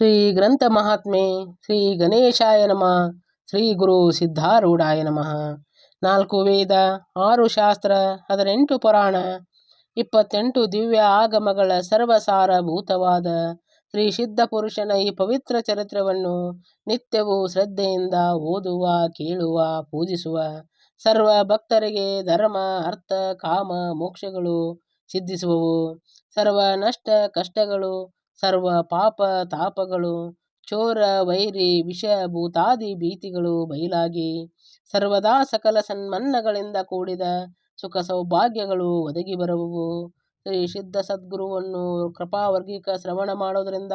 ಶ್ರೀ ಗ್ರಂಥ ಮಹಾತ್ಮೆ, ಶ್ರೀ ಗಣೇಶಾಯ ನಮಃ, ಶ್ರೀ ಗುರು ಸಿದ್ಧಾರೂಢಾಯ ನಮಃ. ನಾಲ್ಕು ವೇದ, ಆರು ಶಾಸ್ತ್ರ, ಹದಿನೆಂಟು ಪುರಾಣ, ಇಪ್ಪತ್ತೆಂಟು ದಿವ್ಯ ಆಗಮಗಳ ಸರ್ವಸಾರಭೂತವಾದ ಶ್ರೀ ಸಿದ್ಧ ಪುರುಷನ ಈ ಪವಿತ್ರ ಚರಿತ್ರವನ್ನು ನಿತ್ಯವೂ ಶ್ರದ್ಧೆಯಿಂದ ಓದುವ, ಕೇಳುವ, ಪೂಜಿಸುವ, ಸರ್ವ ಭಕ್ತರಿಗೆ ಧರ್ಮ, ಅರ್ಥ, ಕಾಮ, ಮೋಕ್ಷಗಳು ಸಿದ್ಧಿಸುವವು. ಸರ್ವ ನಷ್ಟ, ಕಷ್ಟಗಳು ಸರ್ವ ಪಾಪ ತಾಪಗಳು, ಚೋರ, ವೈರಿ, ವಿಷ, ಭೂತಾದಿ ಭೀತಿಗಳು ಬಯಲಾಗಿ ಸರ್ವದಾ ಸಕಲ ಸನ್ಮನ್ನಗಳಿಂದ ಕೂಡಿದ ಸುಖ ಸೌಭಾಗ್ಯಗಳು ಒದಗಿ ಬರುವವು. ಶ್ರೀ ಸಿದ್ಧ ಸದ್ಗುರುವನ್ನು ಕೃಪಾವರ್ಗಿಕ ಶ್ರವಣ ಮಾಡೋದರಿಂದ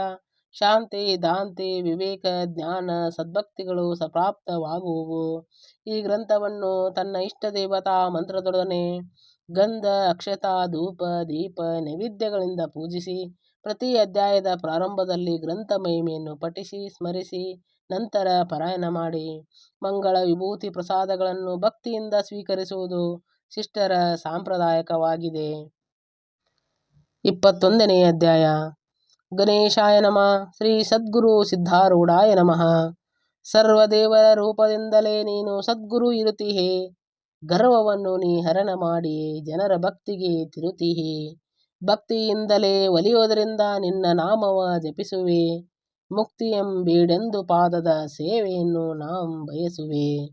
ಶಾಂತಿ, ದಾಂತಿ, ವಿವೇಕ, ಜ್ಞಾನ, ಸದ್ಭಕ್ತಿಗಳು ಸಪ್ರಾಪ್ತವಾಗುವವು. ಈ ಗ್ರಂಥವನ್ನು ತನ್ನ ಇಷ್ಟ ದೇವತಾ ಮಂತ್ರದೊಡನೆ ಗಂಧ, ಅಕ್ಷತಾ, ಧೂಪ, ದೀಪ, ನೈವೇದ್ಯಗಳಿಂದ ಪೂಜಿಸಿ ಪ್ರತಿ ಅಧ್ಯಾಯದ ಪ್ರಾರಂಭದಲ್ಲಿ ಗ್ರಂಥ ಮಹಿಮೆಯನ್ನು ಪಠಿಸಿ, ಸ್ಮರಿಸಿ, ನಂತರ ಪಾರಾಯಣ ಮಾಡಿ. ಮಂಗಳ ವಿಭೂತಿ ಪ್ರಸಾದಗಳನ್ನು ಭಕ್ತಿಯಿಂದ ಸ್ವೀಕರಿಸುವುದು ಶಿಷ್ಟರ ಸಾಂಪ್ರದಾಯಕವಾಗಿದೆ. ಇಪ್ಪತ್ತೊಂದನೇ ಅಧ್ಯಾಯ. ಗಣೇಶಾಯ ನಮಃ. ಶ್ರೀ ಸದ್ಗುರು ಸಿದ್ಧಾರೂಢಾಯ ನಮಃ. ಸರ್ವದೇವರ ರೂಪದಿಂದಲೇ ನೀನು ಸದ್ಗುರು ಇರುತ್ತೀಹೆ. ಗರ್ವವನ್ನು ನೀ ಹರಣ ಮಾಡಿ ಜನರ ಭಕ್ತಿಗೆ ತಿರುತೀಹೆ ಭಕ್ತಿಯಿಂದಲೇ ಒಲಿಯೋದರಿಂದ ನಿನ್ನ ನಾಮವ ಜಪಿಸುವೆ. ಮುಕ್ತಿಯಂಬೀಡೆಂದು ಪಾದದ ಸೇವೆಯನ್ನು ನಾಂ ಬಯಸುವೆ.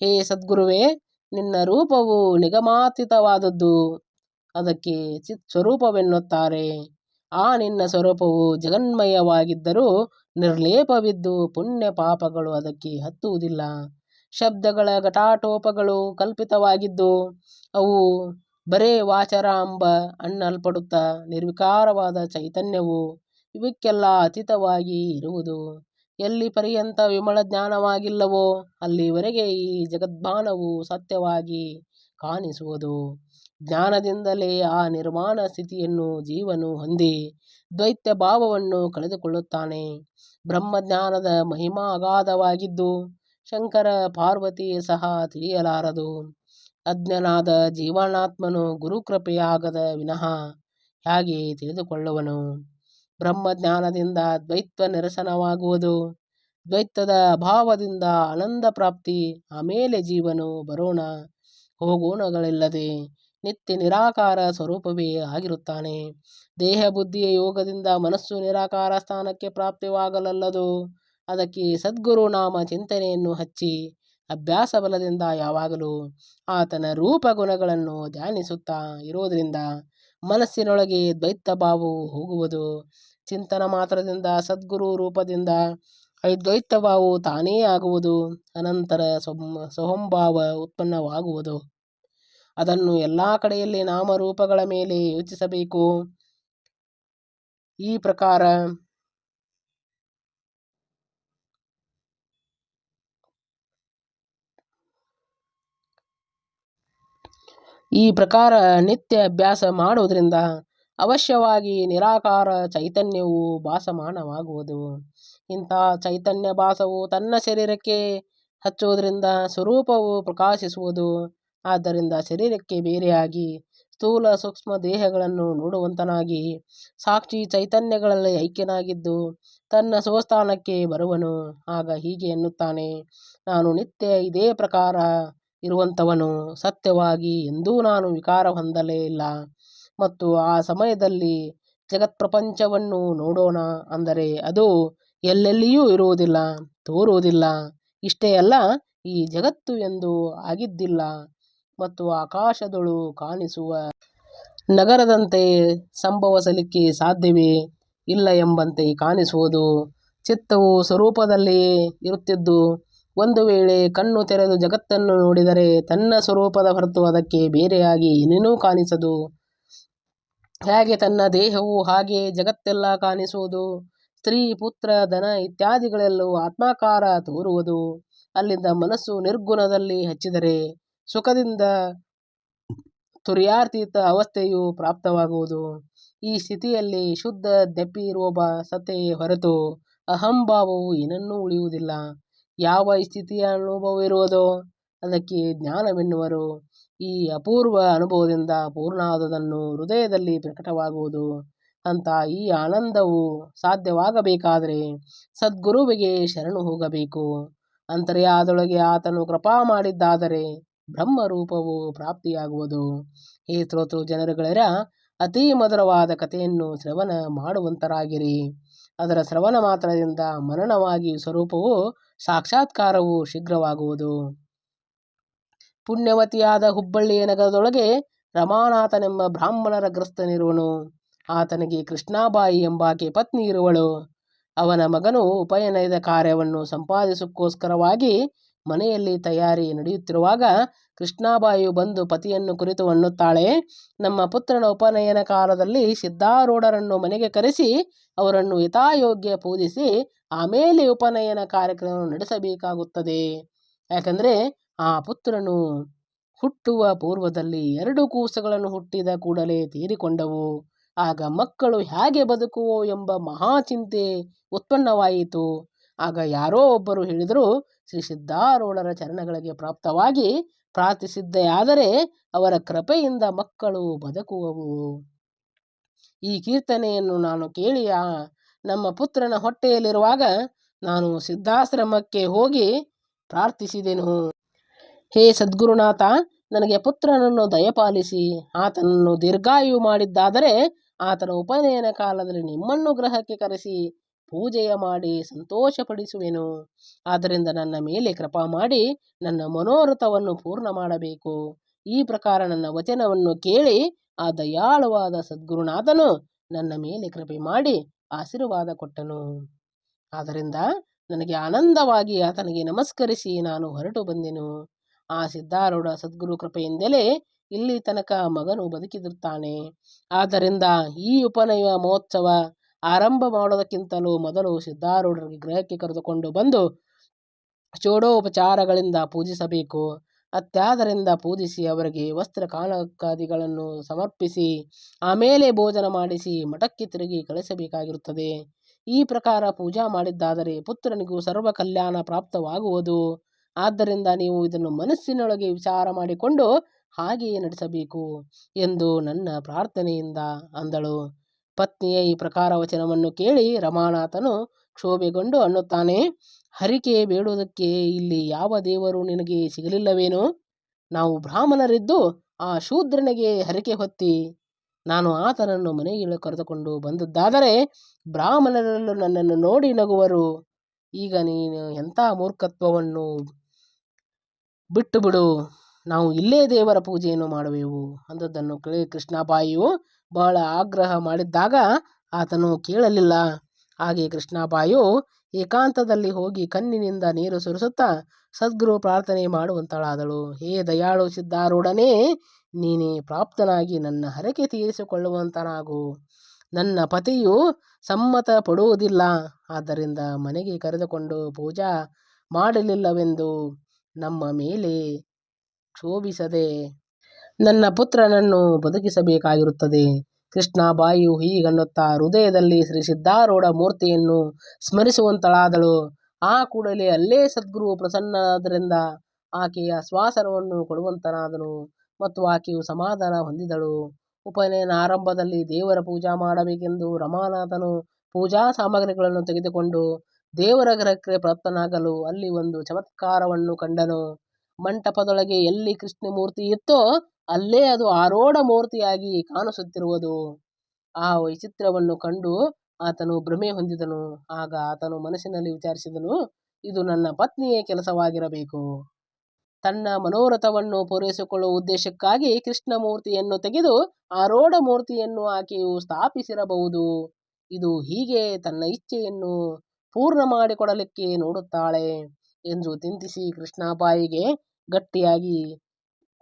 ಹೇ ಸದ್ಗುರುವೇ, ನಿನ್ನ ರೂಪವು ನಿಗಮಾತೀತವಾದದ್ದು. ಅದಕ್ಕೆ ಚಿತ್ ಸ್ವರೂಪವೆನ್ನುತ್ತಾರೆ ಆ ನಿನ್ನ ಸ್ವರೂಪವು ಜಗನ್ಮಯವಾಗಿದ್ದರೂ ನಿರ್ಲೇಪವಿದ್ದು ಪುಣ್ಯ ಪಾಪಗಳು ಅದಕ್ಕೆ ಹತ್ತುವುದಿಲ್ಲ. ಶಬ್ದಗಳ ಘಟಾಟೋಪಗಳು ಕಲ್ಪಿತವಾಗಿದ್ದು, ಅವು ಬರೇ ವಾಚರಾಂಬ ಅನ್ನಲ್ಪಡುತ್ತ ನಿರ್ವಿಕಾರವಾದ ಚೈತನ್ಯವು ಇವಕ್ಕೆಲ್ಲ ಅತೀತವಾಗಿ ಇರುವುದು. ಎಲ್ಲಿ ಪರ್ಯಂತ ವಿಮಲ ಜ್ಞಾನವಾಗಿಲ್ಲವೋ ಅಲ್ಲಿವರೆಗೆ ಈ ಜಗದ್ಭಾನವು ಸತ್ಯವಾಗಿ ಕಾಣಿಸುವುದು. ಜ್ಞಾನದಿಂದಲೇ ಆ ನಿರ್ಮಾಣ ಸ್ಥಿತಿಯನ್ನು ಜೀವನು ಹೊಂದಿ ದ್ವೈತ್ಯ ಭಾವವನ್ನು ಕಳೆದುಕೊಳ್ಳುತ್ತಾನೆ. ಬ್ರಹ್ಮಜ್ಞಾನದ ಮಹಿಮಾ ಅಗಾಧವಾಗಿದ್ದು ಶಂಕರ ಪಾರ್ವತಿ ಸಹ ತಿಳಿಯಲಾರದು. ಅಜ್ಞನಾದ ಜೀವನಾತ್ಮನು ಗುರುಕೃಪೆಯಾಗದ ವಿನಃ ಹೇಗೆ ತಿಳಿದುಕೊಳ್ಳುವನು. ಬ್ರಹ್ಮಜ್ಞಾನದಿಂದ ದ್ವೈತ್ವ ನಿರಸನವಾಗುವುದು. ದ್ವೈತದ ಅಭಾವದಿಂದ ಆನಂದ ಪ್ರಾಪ್ತಿ, ಆಮೇಲೆ ಜೀವನು ಬರೋಣ, ಹೋಗೋಣಗಳಿಲ್ಲದೆ ನಿತ್ಯ ನಿರಾಕಾರ ಸ್ವರೂಪವೇ ಆಗಿರುತ್ತಾನೆ. ದೇಹ ಬುದ್ಧಿಯ ಯೋಗದಿಂದ ಮನಸ್ಸು ನಿರಾಕಾರ ಸ್ಥಾನಕ್ಕೆ ಪ್ರಾಪ್ತಿವಾಗಲಲ್ಲದು. ಅದಕ್ಕೆ ಸದ್ಗುರು ನಾಮ ಚಿಂತನೆಯನ್ನು ಹಚ್ಚಿ ಅಭ್ಯಾಸ ಬಲದಿಂದ ಯಾವಾಗಲೂ ಆತನ ರೂಪ ಗುಣಗಳನ್ನು ಧ್ಯಾನಿಸುತ್ತಾ ಇರೋದರಿಂದ ಮನಸ್ಸಿನೊಳಗೆ ದ್ವೈತ ಭಾವವು ಹೋಗುವುದು. ಚಿಂತನ ಮಾತ್ರದಿಂದ, ಸದ್ಗುರು ರೂಪದಿಂದ ಅದ್ವೈತ ಭಾವವು ತಾನೇ ಆಗುವುದು. ಅನಂತರ ಸೋಹಂಭಾವ ಉತ್ಪನ್ನವಾಗುವುದು. ಅದನ್ನು ಎಲ್ಲ ಕಡೆಯಲ್ಲಿ ನಾಮರೂಪಗಳ ಮೇಲೆ ಯೋಚಿಸಬೇಕು. ಈ ಪ್ರಕಾರ ಈ ಪ್ರಕಾರ ನಿತ್ಯ ಅಭ್ಯಾಸ ಮಾಡುವುದರಿಂದ ಅವಶ್ಯವಾಗಿ ನಿರಾಕಾರ ಚೈತನ್ಯವು ಭಾಸಮಾನವಾಗುವುದು. ಇಂಥ ಚೈತನ್ಯ ಭಾಸವು ತನ್ನ ಶರೀರಕ್ಕೆ ಹಚ್ಚುವುದರಿಂದ ಸ್ವರೂಪವು ಪ್ರಕಾಶಿಸುವುದು. ಆದ್ದರಿಂದ ಶರೀರಕ್ಕೆ ಬೇರೆಯಾಗಿ ಸ್ಥೂಲ ಸೂಕ್ಷ್ಮ ದೇಹಗಳನ್ನು ನೋಡುವಂತನಾಗಿ ಸಾಕ್ಷಿ ಚೈತನ್ಯಗಳಲ್ಲಿ ಐಕ್ಯನಾಗಿದ್ದು ತನ್ನ ಸ್ವಸ್ಥಾನಕ್ಕೆ ಬರುವನು. ಆಗ ಹೀಗೆ ಎನ್ನುತ್ತಾನೆ, ನಾನು ನಿತ್ಯ ಇದೇ ಪ್ರಕಾರ ಇರುವಂಥವನು ಸತ್ಯವಾಗಿ ಎಂದೂ ನಾನು ವಿಕಾರ ಹೊಂದಲೇ ಇಲ್ಲ. ಮತ್ತು ಆ ಸಮಯದಲ್ಲಿ ಜಗತ್ಪ್ರಪಂಚವನ್ನು ನೋಡೋಣ ಅಂದರೆ ಅದು ಎಲ್ಲೆಲ್ಲಿಯೂ ಇರುವುದಿಲ್ಲ, ತೋರುವುದಿಲ್ಲ. ಇಷ್ಟೇ ಅಲ್ಲ, ಈ ಜಗತ್ತು ಎಂದು ಆಗಿದ್ದಿಲ್ಲ. ಮತ್ತು ಆಕಾಶದೊಳು ಕಾಣಿಸುವ ನಗರದಂತೆ ಸಂಭವಿಸಲಿಕ್ಕೆ ಸಾಧ್ಯವೇ? ಇಲ್ಲ ಎಂಬಂತೆ ಕಾಣಿಸುವುದು ಚಿತ್ತವು ಸ್ವರೂಪದಲ್ಲಿಯೇ ಇರುತ್ತಿದ್ದು ಒಂದು ವೇಳೆ ಕಣ್ಣು ತೆರೆದು ಜಗತ್ತನ್ನು ನೋಡಿದರೆ ತನ್ನ ಸ್ವರೂಪದ ಹೊರತು ಅದಕ್ಕೆ ಬೇರೆಯಾಗಿ ಏನೇನೂ ಕಾಣಿಸದು? ಹೇಗೆ ತನ್ನ ದೇಹವು ಹಾಗೆ ಜಗತ್ತೆಲ್ಲ ಕಾಣಿಸುವುದು? ಸ್ತ್ರೀ, ಪುತ್ರ, ದನ ಇತ್ಯಾದಿಗಳೆಲ್ಲವೂ ಆತ್ಮಾಕಾರ ತೋರುವುದು. ಅಲ್ಲಿಂದ ಮನಸ್ಸು ನಿರ್ಗುಣದಲ್ಲಿ ಹಚ್ಚಿದರೆ ಸುಖದಿಂದ ತುರ್ಯಾತೀತ ಅವಸ್ಥೆಯು ಪ್ರಾಪ್ತವಾಗುವುದು. ಈ ಸ್ಥಿತಿಯಲ್ಲಿ ಶುದ್ಧ ದೆಪ್ಪಿರೋಬ ಸತ್ತೆಯೇ ಹೊರತು ಅಹಂಭಾವವು ಏನನ್ನೂ ಉಳಿಯುವುದಿಲ್ಲ. ಯಾವ ಸ್ಥಿತಿಯ ಅನುಭವವಿರುವುದೋ? ಅದಕ್ಕೆ ಜ್ಞಾನವೆನ್ನುವರು. ಈ ಅಪೂರ್ವ ಅನುಭವದಿಂದ ಪೂರ್ಣಾದದನ್ನು ಹೃದಯದಲ್ಲಿ ಪ್ರಕಟವಾಗುವುದು. ಅಂತ ಈ ಆನಂದವು ಸಾಧ್ಯವಾಗಬೇಕಾದರೆ ಸದ್ಗುರುವಿಗೆ ಶರಣು ಹೋಗಬೇಕು. ಅಂತರ್ಯಾದೊಳಗೆ ಆತನು ಕೃಪಾ ಮಾಡಿದ್ದಾದರೆ ಬ್ರಹ್ಮರೂಪವು ಪ್ರಾಪ್ತಿಯಾಗುವುದು. ಈ ತೃತು ಜನರುಗಳರ, ಅತಿ ಮಧುರವಾದ ಕಥೆಯನ್ನು ಶ್ರವಣ ಮಾಡುವಂತರಾಗಿರಿ. ಅದರ ಶ್ರವಣ ಮಾತ್ರದಿಂದ ಮನನವಾಗಿ ಸ್ವರೂಪವು ಸಾಕ್ಷಾತ್ಕಾರವು ಶೀಘ್ರವಾಗುವುದು. ಪುಣ್ಯವತಿಯಾದ ಹುಬ್ಬಳ್ಳಿಯ ನಗರದೊಳಗೆ ರಮಾನಾಥನೆಂಬ ಬ್ರಾಹ್ಮಣರ ಗ್ರಸ್ತನಿರುವನು ಆತನಿಗೆ ಕೃಷ್ಣಾಬಾಯಿ ಎಂಬಾಕೆ ಪತ್ನಿ ಇರುವಳು. ಅವನ ಮಗನು ಉಪಯನಯದ ಕಾರ್ಯವನ್ನು ಸಂಪಾದಿಸಕ್ಕೋಸ್ಕರವಾಗಿ ಮನೆಯಲ್ಲಿ ತಯಾರಿ ನಡೆಯುತ್ತಿರುವಾಗ ಕೃಷ್ಣಾಬಾಯಿಯು ಬಂದು ಪತಿಯನ್ನು ಕುರಿತು ಅನ್ನುತ್ತಾಳೆ. ನಮ್ಮ ಪುತ್ರನ ಉಪನಯನ ಕಾಲದಲ್ಲಿ ಸಿದ್ಧಾರೂಢರನ್ನು ಮನೆಗೆ ಕರೆಸಿ ಅವರನ್ನು ಯಥಾಯೋಗ್ಯ ಪೂಜಿಸಿ ಆಮೇಲೆ ಉಪನಯನ ಕಾರ್ಯಕ್ರಮ ನಡೆಸಬೇಕಾಗುತ್ತದೆ. ಯಾಕಂದ್ರೆ ಆ ಪುತ್ರನು ಹುಟ್ಟುವ ಪೂರ್ವದಲ್ಲಿ ಎರಡು ಕೂಸುಗಳನ್ನು ಹುಟ್ಟಿದ ಕೂಡಲೇ ತೀರಿಕೊಂಡವು. ಆಗ ಮಕ್ಕಳು ಹೇಗೆ ಬದುಕುವೋ ಎಂಬ ಮಹಾಚಿಂತೆ ಉತ್ಪನ್ನವಾಯಿತು. ಆಗ ಯಾರೋ ಒಬ್ಬರು ಹೇಳಿದರು, ಶ್ರೀ ಸಿದ್ಧಾರೂಢರ ಚರಣಗಳಿಗೆ ಪ್ರಾಪ್ತವಾಗಿ ಪ್ರಾರ್ಥಿಸಿದ್ದೇ ಆದರೆ ಅವರ ಕೃಪೆಯಿಂದ ಮಕ್ಕಳು ಬದುಕುವವು. ಈ ಕೀರ್ತನೆಯನ್ನು ನಾನು ಕೇಳಿ ನಮ್ಮ ಪುತ್ರನ ಹೊಟ್ಟೆಯಲ್ಲಿರುವಾಗ ನಾನು ಸಿದ್ಧಾಶ್ರಮಕ್ಕೆ ಹೋಗಿ ಪ್ರಾರ್ಥಿಸಿದೆನು. ಹೇ ಸದ್ಗುರುನಾಥ, ನನಗೆ ಪುತ್ರನನ್ನು ದಯಪಾಲಿಸಿ, ಆತನನ್ನು ದೀರ್ಘಾಯು ಮಾಡಿದ್ದಾದರೆ ಆತನ ಉಪನಯನ ಕಾಲದಲ್ಲಿ ನಿಮ್ಮನ್ನು ಗ್ರಹಕ್ಕೆ ಕರೆಸಿ ಪೂಜೆಯ ಮಾಡಿ ಸಂತೋಷಪಡಿಸುವೆನು. ಆದ್ದರಿಂದ ನನ್ನ ಮೇಲೆ ಕೃಪಾ ಮಾಡಿ ನನ್ನ ಮನೋರಥವನ್ನು ಪೂರ್ಣ ಮಾಡಬೇಕು. ಈ ಪ್ರಕಾರ ನನ್ನ ವಚನವನ್ನು ಕೇಳಿ ಆ ದಯಾಳುವಾದ ಸದ್ಗುರುನಾಥನು ನನ್ನ ಮೇಲೆ ಕೃಪೆ ಮಾಡಿ ಆಶೀರ್ವಾದ ಕೊಟ್ಟನು. ಆದ್ದರಿಂದ ನನಗೆ ಆನಂದವಾಗಿ ಆತನಿಗೆ ನಮಸ್ಕರಿಸಿ ನಾನು ಹೊರಟು ಬಂದೆನು. ಆ ಸಿದ್ಧಾರೂಢ ಸದ್ಗುರು ಕೃಪೆಯಿಂದಲೇ ಇಲ್ಲಿ ತನಕ ಮಗನು ಬದುಕಿರುತ್ತಾನೆ. ಆದ್ದರಿಂದ ಈ ಉಪನಯ ಮಹೋತ್ಸವ ಆರಂಭ ಮಾಡೋದಕ್ಕಿಂತಲೂ ಮೊದಲು ಸಿದ್ಧಾರೂಢರಿಗೆ ಗೃಹಕ್ಕೆ ಕರೆದುಕೊಂಡು ಬಂದು ಚೋಡೋಪಚಾರಗಳಿಂದ ಪೂಜಿಸಬೇಕು. ಅತ್ಯಾದರಿಂದ ಪೂಜಿಸಿ ಅವರಿಗೆ ವಸ್ತ್ರ ಕಾಲಕಾದಿಗಳನ್ನು ಸಮರ್ಪಿಸಿ, ಆಮೇಲೆ ಭೋಜನ ಮಾಡಿಸಿ ಮಠಕ್ಕೆ ತಿರುಗಿ ಕಳಿಸಬೇಕಾಗಿರುತ್ತದೆ. ಈ ಪ್ರಕಾರ ಪೂಜಾ ಮಾಡಿದ್ದಾದರೆ ಪುತ್ರನಿಗೂ ಸರ್ವ ಕಲ್ಯಾಣ ಪ್ರಾಪ್ತವಾಗುವುದು. ಆದ್ದರಿಂದ ನೀವು ಇದನ್ನು ಮನಸ್ಸಿನೊಳಗೆ ವಿಚಾರ ಮಾಡಿಕೊಂಡು ಹಾಗೆಯೇ ನಡೆಸಬೇಕು ಎಂದು ನನ್ನ ಪ್ರಾರ್ಥನೆಯಿಂದ ಅಂದಳು. ಪತ್ನಿಯ ಈ ಪ್ರಕಾರ ವಚನವನ್ನು ಕೇಳಿ ರಮಾನಾಥನು ಕ್ಷೋಭೆಗೊಂಡು ಅನ್ನುತ್ತಾನೆ, ಹರಿಕೆ ಬೇಡುವುದಕ್ಕೆ ಇಲ್ಲಿ ಯಾವ ದೇವರು ನಿನಗೆ ಸಿಗಲಿಲ್ಲವೇನೋ? ನಾವು ಬ್ರಾಹ್ಮಣರಿದ್ದು ಆ ಶೂದ್ರನಿಗೆ ಹರಿಕೆ ಹೊತ್ತಿ, ನಾನು ಆತನನ್ನು ಮನೆಗೆ ಕರೆದುಕೊಂಡು ಬಂದದ್ದಾದರೆ ಬ್ರಾಹ್ಮಣರಲ್ಲೂ ನನ್ನನ್ನು ನೋಡಿ ನಗುವರು. ಈಗ ನೀನು ಎಂಥ ಮೂರ್ಖತ್ವವನ್ನು ಬಿಟ್ಟು ಬಿಡು ನಾವು ಇಲ್ಲೇ ದೇವರ ಪೂಜೆಯನ್ನು ಮಾಡುವೆವು ಅಂದದ್ದನ್ನು ಕೇಳಿ ಕೃಷ್ಣಾಬಾಯಿಯು ಬಹಳ ಆಗ್ರಹ ಮಾಡಿದ್ದಾಗ ಆತನು ಕೇಳಲಿಲ್ಲ. ಹಾಗೆ ಕೃಷ್ಣಾಬಾಯಿಯು ಏಕಾಂತದಲ್ಲಿ ಹೋಗಿ ಕಣ್ಣಿನಿಂದ ನೀರು ಸುರಿಸುತ್ತಾ ಸದ್ಗುರು ಪ್ರಾರ್ಥನೆ ಮಾಡುವಂತಳಾದಳು. ಹೇ ದಯಾಳು ಸಿದ್ಧಾರೂಢನೇ, ನೀನೇ ಪ್ರಾಪ್ತನಾಗಿ ನನ್ನ ಹರಕೆ ತೀರಿಸಿಕೊಳ್ಳುವಂತನಾಗು. ನನ್ನ ಪತಿಯು ಸಮ್ಮತ ಪಡುವುದಿಲ್ಲ ಆದ್ದರಿಂದ ಮನೆಗೆ ಕರೆದುಕೊಂಡು ಪೂಜಾ ಮಾಡಲಿಲ್ಲವೆಂದು ನಮ್ಮ ಮೇಲೆ ಕ್ಷೋಭಿಸದೆ ನನ್ನ ಪುತ್ರನನ್ನು ಬದುಕಿಸಬೇಕಾಗಿರುತ್ತದೆ. ಕೃಷ್ಣಾಬಾಯಿಯು ಹೀಗನ್ನುತ್ತಾ ಹೃದಯದಲ್ಲಿ ಶ್ರೀ ಸಿದ್ಧಾರೂಢ ಮೂರ್ತಿಯನ್ನು ಸ್ಮರಿಸುವಂತಳಾದಳು. ಆ ಕೂಡಲೇ ಅಲ್ಲೇ ಸದ್ಗುರು ಪ್ರಸನ್ನಾದ್ದರಿಂದ ಆಕೆಯ ಶ್ವಾಸನವನ್ನು ಕೊಡುವಂತನಾದನು ಮತ್ತು ಆಕೆಯು ಸಮಾಧಾನ ಹೊಂದಿದಳು. ಉಪನಯನ ಆರಂಭದಲ್ಲಿ ದೇವರ ಪೂಜಾ ಮಾಡಬೇಕೆಂದು ರಮಾನಾಥನು ಪೂಜಾ ಸಾಮಗ್ರಿಗಳನ್ನು ತೆಗೆದುಕೊಂಡು ದೇವರ ಗ್ರಹಕ್ಕೆ ಪ್ರಾಪ್ತನಾಗಲು ಅಲ್ಲಿ ಒಂದು ಚಮತ್ಕಾರವನ್ನು ಕಂಡನು. ಮಂಟಪದೊಳಗೆ ಎಲ್ಲಿ ಕೃಷ್ಣ ಮೂರ್ತಿ ಇತ್ತೋ ಅಲ್ಲೇ ಅದು ಆರೋಢ ಮೂರ್ತಿಯಾಗಿ ಕಾಣಿಸುತ್ತಿರುವುದು. ಆ ವೈಚಿತ್ರವನ್ನು ಕಂಡು ಆತನು ಭ್ರಮೆ ಹೊಂದಿದನು. ಆಗ ಆತನು ಮನಸ್ಸಿನಲ್ಲಿ ವಿಚಾರಿಸಿದನು, ಇದು ನನ್ನ ಪತ್ನಿಯ ಕೆಲಸವಾಗಿರಬೇಕು. ತನ್ನ ಮನೋರಥವನ್ನು ಪೂರೈಸಿಕೊಳ್ಳುವ ಉದ್ದೇಶಕ್ಕಾಗಿ ಕೃಷ್ಣ ಮೂರ್ತಿಯನ್ನು ತೆಗೆದು ಆರೋಢ ಮೂರ್ತಿಯನ್ನು ಆಕೆಯು ಸ್ಥಾಪಿಸಿರಬಹುದು. ಇದು ಹೀಗೆ ತನ್ನ ಇಚ್ಛೆಯನ್ನು ಪೂರ್ಣ ಮಾಡಿಕೊಡಲಿಕ್ಕೆ ನೋಡುತ್ತಾಳೆ ಎಂದು ಚಿಂತಿಸಿ ಕೃಷ್ಣಾಬಾಯಿಗೆ ಗಟ್ಟಿಯಾಗಿ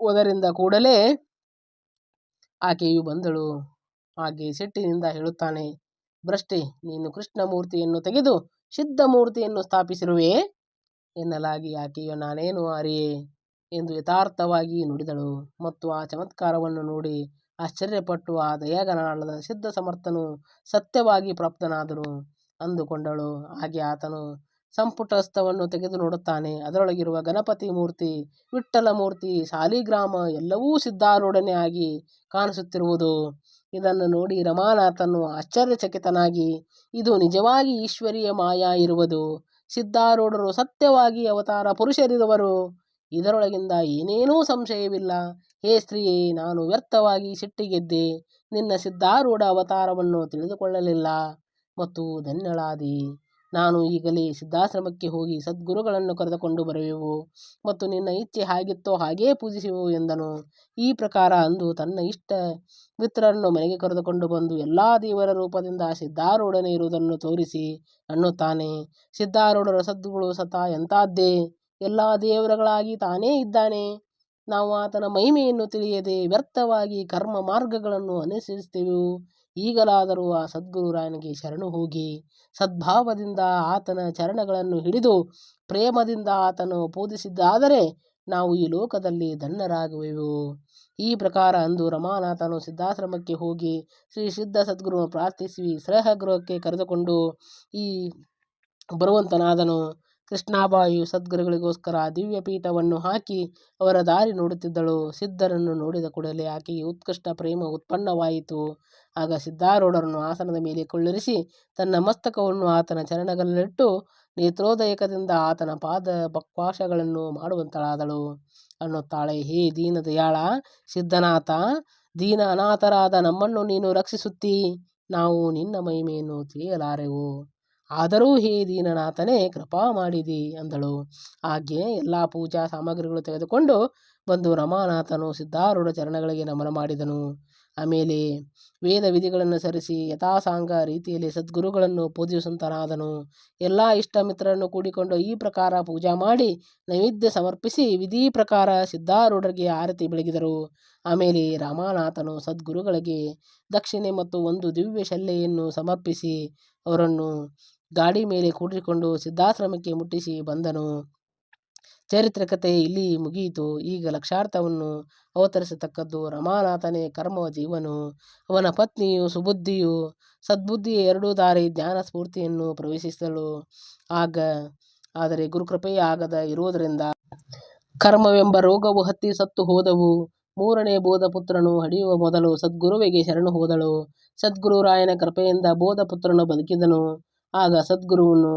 ಒದರಿಂದ ಕೂಡಲೇ ಆಕೆಯು ಬಂದಳು. ಹಾಗೆ ಸಿಟ್ಟಿನಿಂದ ಹೇಳುತ್ತಾನೆ, ಭ್ರಷ್ಟೆ, ನೀನು ಕೃಷ್ಣ ಮೂರ್ತಿಯನ್ನು ತೆಗೆದು ಸಿದ್ಧ ಮೂರ್ತಿಯನ್ನು ಸ್ಥಾಪಿಸಿರುವೆ ಎನ್ನಲಾಗಿ ಆಕೆಯು ನಾನೇನು ಅರಿಯೆ ಎಂದು ಯಥಾರ್ಥವಾಗಿ ನುಡಿದಳು. ಮತ್ತು ಆ ಚಮತ್ಕಾರವನ್ನು ನೋಡಿ ಆಶ್ಚರ್ಯಪಟ್ಟು ಆ ದಯಾಗನಾಳದ ಸಿದ್ಧ ಸಮರ್ಥನು ಸತ್ಯವಾಗಿ ಪ್ರಾಪ್ತನಾದನು ಅಂದುಕೊಂಡಳು. ಹಾಗೆ ಆತನು ಸಂಪುಟಸ್ಥವನ್ನು ತೆಗೆದು ನೋಡುತ್ತಾನೆ. ಅದರೊಳಗಿರುವ ಗಣಪತಿ ಮೂರ್ತಿ, ವಿಠ್ಠಲ ಮೂರ್ತಿ, ಸಾಲಿಗ್ರಾಮ ಎಲ್ಲವೂ ಸಿದ್ಧಾರೂಢನೇ ಆಗಿ ಕಾಣಿಸುತ್ತಿರುವುದು. ಇದನ್ನು ನೋಡಿ ರಮಾನಾಥನು ಆಶ್ಚರ್ಯಚಕಿತನಾಗಿ ಇದು ನಿಜವಾಗಿ ಈಶ್ವರಿಯ ಮಾಯಾ ಇರುವುದು. ಸಿದ್ಧಾರೂಢರು ಸತ್ಯವಾಗಿ ಅವತಾರ ಪುರುಷರಿರುವರು. ಇದರೊಳಗಿಂದ ಏನೇನೂ ಸಂಶಯವಿಲ್ಲ. ಹೇ ಸ್ತ್ರೀಯೇ, ನಾನು ವ್ಯರ್ಥವಾಗಿ ಸಿಟ್ಟಿಗೆದ್ದೆ. ನಿನ್ನ ಸಿದ್ಧಾರೂಢ ಅವತಾರವನ್ನು ತಿಳಿದುಕೊಳ್ಳಲಿಲ್ಲ ಮತ್ತು ಧನ್ಯಳಾದಿ. ನಾನು ಈಗಲೇ ಸಿದ್ಧಾಶ್ರಮಕ್ಕೆ ಹೋಗಿ ಸದ್ಗುರುಗಳನ್ನು ಕರೆದುಕೊಂಡು ಬರುವೆವು ಮತ್ತು ನಿನ್ನ ಇಚ್ಛೆ ಹಾಗಿತ್ತೋ ಹಾಗೇ ಪೂಜಿಸುವೆವು ಎಂದನು. ಈ ಪ್ರಕಾರ ಅಂದು ತನ್ನ ಇಷ್ಟ ಮಿತ್ರರನ್ನು ಮನೆಗೆ ಕರೆದುಕೊಂಡು ಬಂದು ಎಲ್ಲ ದೇವರ ರೂಪದಿಂದ ಸಿದ್ಧಾರೂಢನೇ ಇರುವುದನ್ನು ತೋರಿಸಿ ಅನ್ನುತ್ತಾನೆ. ಸಿದ್ಧಾರೂಢರ ಸದ್ಗುರು ಸತ ಎಂತಾದ್ದೇ ಎಲ್ಲ ದೇವರುಗಳಾಗಿ ತಾನೇ ಇದ್ದಾನೆ. ನಾವು ಆತನ ಮಹಿಮೆಯನ್ನು ತಿಳಿಯದೆ ವ್ಯರ್ಥವಾಗಿ ಕರ್ಮ ಮಾರ್ಗಗಳನ್ನು ಅನುಸರಿಸುತ್ತೇವೆ. ಈಗಲಾದರೂ ಆ ಸದ್ಗುರುರಾಯನಿಗೆ ಶರಣು ಹೋಗಿ ಸದ್ಭಾವದಿಂದ ಆತನ ಚರಣಗಳನ್ನು ಹಿಡಿದು ಪ್ರೇಮದಿಂದ ಆತನು ಪೂಜಿಸಿದ್ದಾದರೆ ನಾವು ಈ ಲೋಕದಲ್ಲಿ ಧನ್ಯರಾಗುವೆವು. ಈ ಪ್ರಕಾರ ಅಂದು ರಮಾನಾಥನು ಸಿದ್ಧಾಶ್ರಮಕ್ಕೆ ಹೋಗಿ ಶ್ರೀ ಸಿದ್ಧ ಸದ್ಗುರುವನ್ನು ಪ್ರಾರ್ಥಿಸಿ ಸ್ವಗೃಹಕ್ಕೆ ಕರೆದುಕೊಂಡು ಬರುವಂತಾದನು. ಕೃಷ್ಣಾಬಾಯಿಯು ಸದ್ಗುರುಗಳಿಗೋಸ್ಕರ ದಿವ್ಯಪೀಠವನ್ನು ಹಾಕಿ ಅವರ ದಾರಿ ನೋಡುತ್ತಿದ್ದಳು. ಸಿದ್ಧರನ್ನು ನೋಡಿದ ಕೂಡಲೇ ಆಕೆಗೆ ಉತ್ಕೃಷ್ಟ ಪ್ರೇಮ ಉತ್ಪನ್ನವಾಯಿತು. ಆಗ ಸಿದ್ಧಾರೂಢರನ್ನು ಆಸನದ ಮೇಲೆ ಕುಳ್ಳಿರಿಸಿ ತನ್ನ ಮಸ್ತಕವನ್ನು ಆತನ ಚರಣಗಳಲ್ಲಿಟ್ಟು ನೇತ್ರೋದಯಕದಿಂದ ಆತನ ಪಾದ ಬಕ್ವಾಶಗಳನ್ನು ಮಾಡುವಂತಳಾದಳು ಅನ್ನುತ್ತಾಳೆ. ಹೇ ದೀನದಯಾಳ ಸಿದ್ಧನಾಥ, ದೀನ ಅನಾಥರಾದ ನಮ್ಮನ್ನು ನೀನು ರಕ್ಷಿಸುತ್ತೀ. ನಾವು ನಿನ್ನ ಮಹಿಮೆಯನ್ನು ತಿಳಿಯಲಾರೆವು. ಆದರೂ ಹೇ ದೀನನಾಥನೇ ಕೃಪಾ ಮಾಡಿದಿ ಅಂದಳು. ಹಾಗೆ ಎಲ್ಲ ಪೂಜಾ ಸಾಮಗ್ರಿಗಳು ತೆಗೆದುಕೊಂಡು ಬಂದು ರಮಾನಾಥನು ಸಿದ್ಧಾರೂಢ ಚರಣಗಳಿಗೆ ನಮನ ಮಾಡಿದನು. ಆಮೇಲೆ ವೇದ ವಿಧಿಗಳನ್ನು ಸರಿಸಿ ಯಥಾಸಾಂಗ ರೀತಿಯಲ್ಲಿ ಸದ್ಗುರುಗಳನ್ನು ಪೂಜಿಸುವಂತನಾದನು ಎಲ್ಲಾ ಇಷ್ಟ ಮಿತ್ರರನ್ನು ಕೂಡಿಕೊಂಡು ಈ ಪ್ರಕಾರ ಪೂಜಾ ಮಾಡಿ ನೈವೇದ್ಯ ಸಮರ್ಪಿಸಿ ವಿಧಿ ಪ್ರಕಾರ ಸಿದ್ಧಾರೂಢರಿಗೆ ಆರತಿ ಬೆಳಗಿದರು. ಆಮೇಲೆ ರಾಮನಾಥನು ಸದ್ಗುರುಗಳಿಗೆ ದಕ್ಷಿಣೆ ಮತ್ತು ಒಂದು ದಿವ್ಯ ಶಲ್ಯೆಯನ್ನು ಸಮರ್ಪಿಸಿ ಅವರನ್ನು ಗಾಡಿ ಮೇಲೆ ಕೂಡಿಕೊಂಡು ಸಿದ್ಧಾಶ್ರಮಕ್ಕೆ ಮುಟ್ಟಿಸಿ ಬಂದನು. ಚರಿತ್ರೆ ಕಥೆ ಇಲ್ಲಿ ಮುಗಿಯಿತು. ಈಗ ಲಕ್ಷಾರ್ಥವನ್ನು ಅವತರಿಸತಕ್ಕದ್ದು. ರಮಾನಾಥನೇ ಕರ್ಮ ಜೀವನು. ಅವನ ಪತ್ನಿಯು ಸುಬುದ್ಧಿಯು. ಸದ್ಬುದ್ಧಿಯ ಎರಡೂ ದಾರಿ ಜ್ಞಾನ ಸ್ಫೂರ್ತಿಯನ್ನು ಆಗ, ಆದರೆ ಗುರುಕೃಪೆಯೇ ಆಗದ ಇರುವುದರಿಂದ ಕರ್ಮವೆಂಬ ರೋಗವು ಹತ್ತಿ ಸತ್ತು ಹೋದವು. ಮೂರನೇ ಬೋಧಪುತ್ರನು ಹಡಿಯುವ ಮೊದಲು ಸದ್ಗುರುವಿಗೆ ಶರಣು ಹೋದಳು. ಸದ್ಗುರುರಾಯನ ಕೃಪೆಯಿಂದ ಬೋಧಪುತ್ರನು ಬದುಕಿದನು. ಆಗ ಸದ್ಗುರುವನ್ನು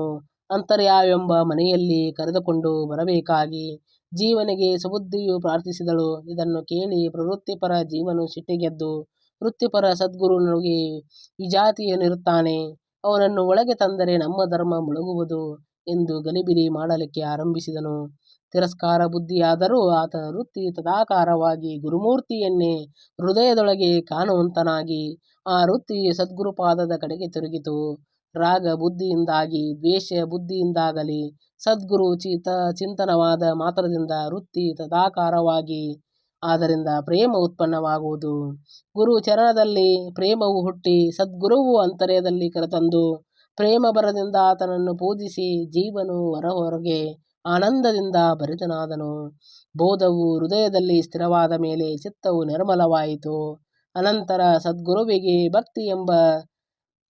ಅಂತರ್ಯಾವೆಂಬ ಮನೆಯಲ್ಲಿ ಕರೆದುಕೊಂಡು ಬರಬೇಕಾಗಿ ಜೀವನಿಗೆ ಸುಬುದ್ಧಿಯು ಪ್ರಾರ್ಥಿಸಿದಳು. ಇದನ್ನು ಕೇಳಿ ಪ್ರವೃತ್ತಿಪರ ಜೀವನು ಸಿಟ್ಟಿಗೆದ್ದು, ವೃತ್ತಿಪರ ಸದ್ಗುರುವಿನೊಳಗೆ ವಿಜಾತೀಯನಿರುತ್ತಾನೆ. ಅವನನ್ನು ಒಳಗೆ ತಂದರೆ ನಮ್ಮ ಧರ್ಮ ಮುಳುಗುವುದು ಎಂದು ಗಲಿಬಿಲಿ ಮಾಡಲಿಕ್ಕೆ ಆರಂಭಿಸಿದನು. ತಿರಸ್ಕಾರ ಬುದ್ಧಿಯಾದರೂ ಆತನ ವೃತ್ತಿ ತದಾಕಾರವಾಗಿ ಗುರುಮೂರ್ತಿಯನ್ನೇ ಹೃದಯದೊಳಗೆ ಕಾಣುವಂತನಾಗಿ ಆ ವೃತ್ತಿ ಸದ್ಗುರುಪಾದದ ಕಡೆಗೆ ತಿರುಗಿತು. ರಾಗ ಬುದ್ಧಿಯಿಂದಾಗಿ, ದ್ವೇಷ ಬುದ್ಧಿಯಿಂದಾಗಲಿ, ಸದ್ಗುರು ಚಿಂತನವಾದ ಮಾತ್ರದಿಂದ ವೃತ್ತಿ ತದಾಕಾರವಾಗಿ, ಆದ್ದರಿಂದ ಪ್ರೇಮ ಉತ್ಪನ್ನವಾಗುವುದು. ಗುರು ಚರಣದಲ್ಲಿ ಪ್ರೇಮವು ಹುಟ್ಟಿ, ಸದ್ಗುರುವು ಅಂತರ್ಯದಲ್ಲಿ ಕರೆತಂದು, ಪ್ರೇಮ ಬರದಿಂದ ಆತನನ್ನು ಪೂಜಿಸಿ, ಜೀವನು ಹೊರಹೊರಗೆ ಆನಂದದಿಂದ ಭರಿತನಾದನು. ಬೋಧವು ಹೃದಯದಲ್ಲಿ ಸ್ಥಿರವಾದ ಮೇಲೆ ಚಿತ್ತವು ನಿರ್ಮಲವಾಯಿತು. ಅನಂತರ ಸದ್ಗುರುವಿಗೆ ಭಕ್ತಿಯೆಂಬ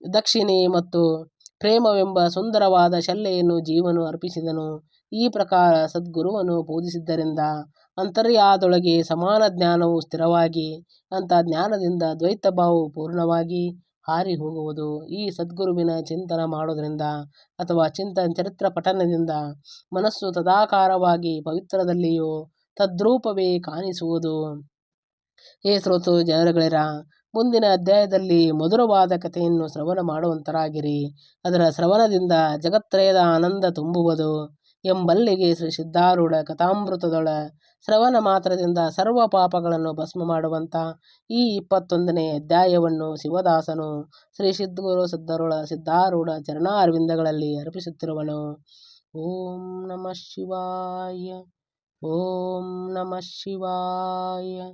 ದಕ್ಷಿಣೆ ಮತ್ತು ಪ್ರೇಮವೆಂಬ ಸುಂದರವಾದ ಶಲ್ಲೆಯನ್ನು ಜೀವನು ಅರ್ಪಿಸಿದನು. ಈ ಪ್ರಕಾರ ಸದ್ಗುರುವನ್ನು ಪೂಜಿಸಿದ್ದರಿಂದ ಅಂತರ್ಯಾದೊಳಗೆ ಸಮಾನ ಜ್ಞಾನವು ಸ್ಥಿರವಾಗಿ ಅಂಥ ಜ್ಞಾನದಿಂದ ದ್ವೈತ ಭಾವವು ಪೂರ್ಣವಾಗಿ ಹಾರಿ ಹೋಗುವುದು ಈ ಸದ್ಗುರುವಿನ ಚಿಂತನ ಮಾಡೋದರಿಂದ ಅಥವಾ ಚಿಂತನ ಚರಿತ್ರ ಪಠನದಿಂದ ಮನಸ್ಸು ತದಾಕಾರವಾಗಿ ಪವಿತ್ರದಲ್ಲಿಯೂ ತದ್ರೂಪವೇ ಕಾಣಿಸುವುದು. ಹೇ ಶ್ರೋತೃ ಜನರುಗಳಿರ, ಮುಂದಿನ ಅಧ್ಯಾಯದಲ್ಲಿ ಮಧುರವಾದ ಕಥೆಯನ್ನು ಶ್ರವಣ ಮಾಡುವಂತರಾಗಿರಿ. ಅದರ ಶ್ರವಣದಿಂದ ಜಗತ್ರಯದ ಆನಂದ ತುಂಬುವುದು. ಎಂಬಲ್ಲಿಗೆ ಶ್ರೀ ಸಿದ್ಧಾರೂಢ ಕಥಾಮೃತದೊಳ ಶ್ರವಣ ಮಾತ್ರದಿಂದ ಸರ್ವ ಪಾಪಗಳನ್ನು ಭಸ್ಮ ಮಾಡುವಂಥ ಈ ಇಪ್ಪತ್ತೊಂದನೇ ಅಧ್ಯಾಯವನ್ನು ಶಿವದಾಸನು ಶ್ರೀ ಸದ್ಗುರು ಸಿದ್ಧಾರೂಢ ಚರಣಾರ್ವಿಂದಗಳಲ್ಲಿ ಅರ್ಪಿಸುತ್ತಿರುವನು. ಓಂ ನಮಃ ಶಿವಾಯ ಓಂ ನಮಃ ಶಿವಾಯ